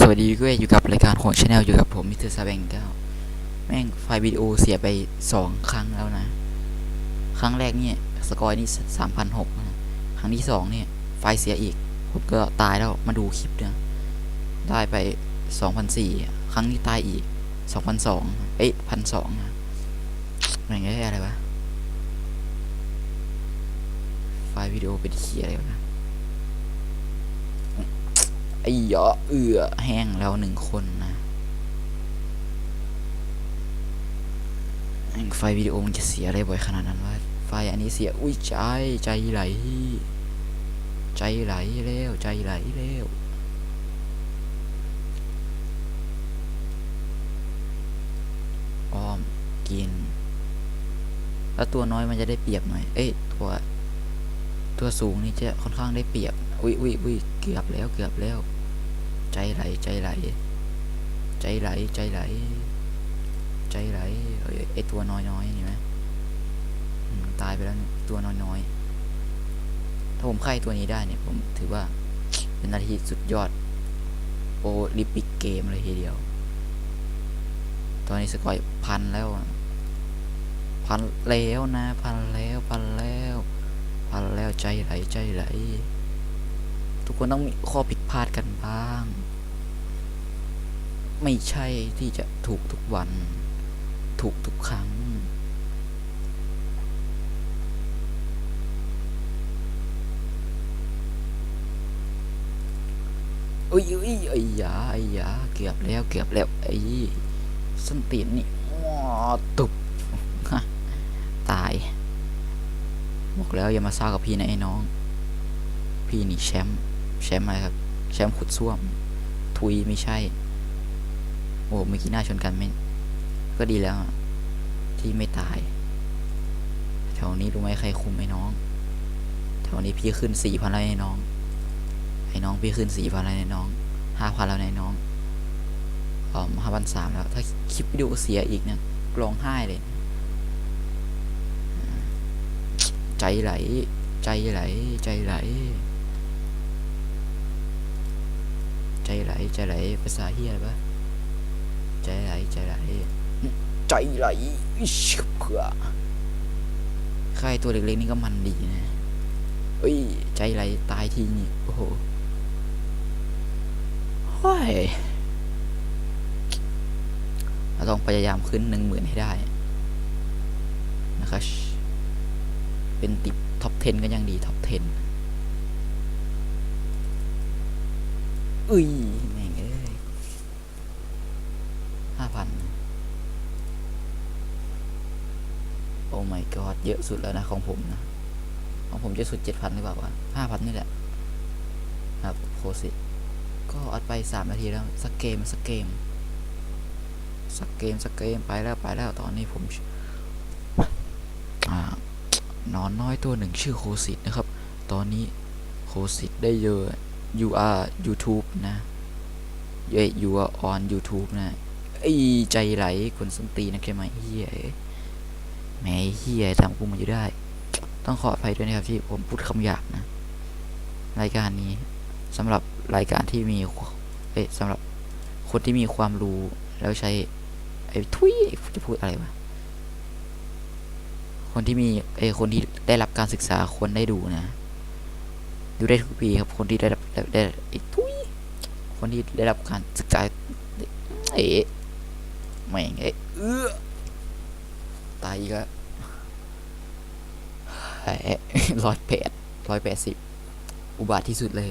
สวัสดีก็อยู่กับรายการของชาแนลอยู่กับผมมิสเตอร์ซาแบงเก้าแม่งไฟล์วิดีโอเสียไปสองครั้งแล้วนะ ครั้งแรกเนี่ยสกอร์นี่สามพันหกนะครั้งที่สองเนี่ยไฟล์เสียอีกผมก็ตายแล้วมาดูคลิปเนี่ยได้ไปสองพันสี่ครั้งนี้ตายอีกสองพันสองเอ้ยพันสองนะแม่งได้อะไรวะไฟล์วิดีโอเป็นเขียอะไรวะนะ ไอ้เหยาะเอือแห้งแล้วหนึ่งคนนะไฟวิดีโอมันจะเสียอะไรบ่อยขนาดนั้นวะไฟอันนี้เสียอุ้ยใจใจไหล ใจไหลแล้วใจไหลแล้วอ้อมกิน แล้วตัวน้อยมันจะได้เปรียบหน่อย เอ้ยตัว ตัวสูงนี่จะค่อนข้างได้เปรียบ อุ้ยอุ้ยอุ้ยเกือบแล้วเกือบแล้ว ใจไหลใจไหล ใจไหลใจไหล ใจไหลเอ้ยไอตัวน้อยน้อยๆนี่ไหมตายไปแล้วตัวน้อยน้อยถ้าผมไข่ตัวนี้ได้เนี่ย ผมถือว่า เป็นนาทีสุดยอด โอลิมปิกเกมเลยทีเดียว ตอนนี้สกอยพันแล้วพันแล้วนะ พันแล้วพันแล้วพันแล้วใจไหลใจไหล ทุกคนต้องมีข้อผิดพลาดกันบ้าง ไม่ใช่ที่จะถูกทุกวัน ถูกทุกครั้ง อุ้ยอุ้ยไอ้ยาไอ้ยาเกือบแล้วเกือบแล้วไอ้ส้นตีนนี่ตุบตาย บอกแล้วอย่ามาซ่ากับพี่นะไอ้น้อง พี่นี่แชมป์ แชมป์อะไรครับ แชมป์ขุดซ่วม ทุยไม่ใช่ โอ้เมื่อกี้หน้าชนกันไม่ ก็ดีแล้ว ที่ไม่ตาย แถวนี้รู้ไหมใครคุมไอ้น้อง แถวนี้พี่ขึ้นสี่พันแล้วไอ้น้อง ไอ้น้องพี่ขึ้นสี่พันแล้วไอ้น้องห้าพันแล้วไอ้น้องอ๋อห้าพันสามแล้ว ถ้าคลิปวิดีโอเสียอีกเนี่ยร้องไห้เลย ใจไหล ใจไหล ใจไหล ใจ ไหลใจไหลภาษาเฮียอะไรปะใจไหลใจไหลใจไหลอิชเผื่อค่ายตัวเล็กๆนี่ก็มันดีนะเอ้ย ใจไหลตายทีนี่โอ้โหห้ยเราต้องพยายามขึ้นหนึ่งหมื่นให้ได้ นะครับ เป็นติดท็อป 10 ก็ยังดีท็อป 10 อุ้ยแม่งเอ้ยห้าพันโอ้ my god เยอะสุดแล้วนะของผมนะ ของผมจะสุดเจ็ดพันหรือเปล่าวะห้าพันนี่แหละ ครับโคสิก็อัดไปสามนาทีแล้วสักเกมสักเกมสักเกมสักเกมไปแล้วไปแล้วตอนนี้ผมนอนน้อยตัวหนึ่งชื่อโคสิตนะครับ ตอนนี้โคสิตได้เยอะ you are YouTube นะเย้ย you are on YouTube นะไอ้ใจไหลคนสนตีนะแค่ไหมเฮียแม่เฮียทำกูมาอยู่ได้ ต้องขออภัยด้วยนะครับที่ผมพูดคำหยาบนะ รายการนี้สำหรับรายการที่มีเอ้ยสำหรับคนที่มีความรู้แล้วใช้ไอ้ทุยจะพูดอะไรวะคนที่มีเอยคนที่ได้รับการศึกษาควรได้ดูนะ ดูได้ทุกปีครับ คนที่ได้รับได้ไอ้ทุยคนที่ได้รับการศึกษาเอ๋แม่งเอ้ยเออตายอีกแล้วร้อยแปดร้อยแปดสิบอุบาทที่สุดเลย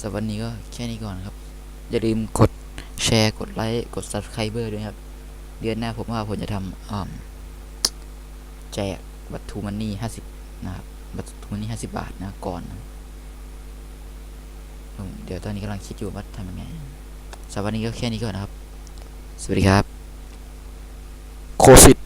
สำหรับวันนี้ก็แค่นี้ก่อนครับ อย่าลืมกดแชร์ กดไลค์ กด subscriber ด้วยครับ เดือนหน้าผมว่าผมจะทำแจกบัตรทูมันนี่ห้าสิบนะครับ บัตรทูมันนี้ห้าสิบาทนะก่อนนะเดี๋ยวตอนนี้กำลังคิดอยู่ว่าทำยังไงสำหรับวันนี้ก็แค่นี้ก่อนนะครับ สวัสดีครับ โคสิต